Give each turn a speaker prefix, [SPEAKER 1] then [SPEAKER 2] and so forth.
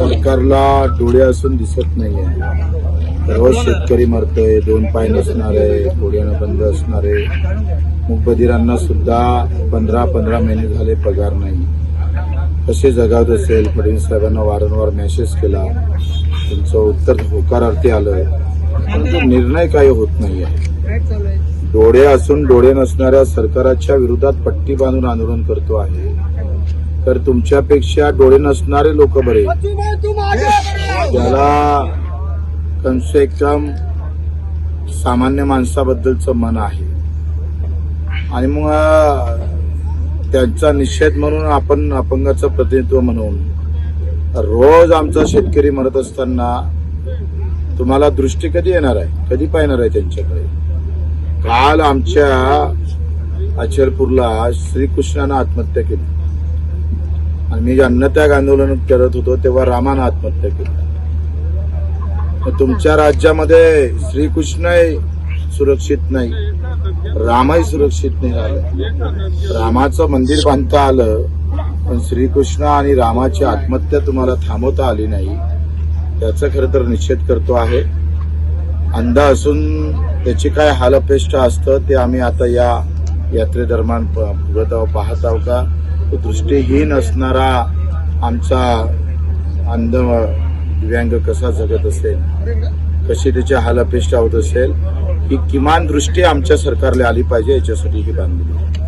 [SPEAKER 1] सरकारला डोळे असून दिसत नाहीये. रोज शेतकरी मरतोय दोन पाय नसणारे डोळ्यानं बंद असणारे मुकबधिरांना सुद्धा पंधरा पंधरा महिने झाले पगार नाही. कसे जगावत असेल? फडणवीस साहेबांना वारंवार मेसेज केला. तुमचं उत्तर होकारार्थी आलं. परंतु निर्णय काही होत नाही आहे डोळे असून डोळे नसणाऱ्या सरकाराच्या विरोधात पट्टी बांधून आंदोलन करतो आहे. तर तुमच्यापेक्षा डोळे नसणारे लोक बरे. त्याला कमसे कम सामान्य माणसाबद्दलचं मन आहे. आणि मग त्यांचा निषेध म्हणून आपण अपंगाचं प्रतिनिधित्व म्हणून रोज आमचा शेतकरी मरत असताना तुम्हाला दृष्टी कधी येणार आहे? कधी पाहणार आहे त्यांच्याकडे? काल आमच्या अचलपूरला श्रीकृष्णानं आत्महत्या केली. आणि मी जे अन्नत्याग आंदोलन करत होतो तेव्हा रामानं आत्महत्या केली. तुमच्या राज्यामध्ये श्रीकृष्णही सुरक्षित नाही रामही सुरक्षित नाही राहिलं रामाचं मंदिर बांधता आलं पण श्रीकृष्ण आणि रामाची आत्महत्या तुम्हाला थांबवता आली नाही याचा खरं तर निषेध करतो आहे. अंधा असून त्याची काय हालअपेष्ट असतं ते आम्ही आता या यात्रेदरम्यान प- बघत आहोत पाहत आहोत का? तो दृष्टीहीन असणारा आमचा अंध दिव्यांग कसा जगत असेल? कशी त्याची हालअपेष्टा होत असेल? ही किमान दृष्टी आमच्या सरकारला आली पाहिजे याच्यासाठी ही बांधली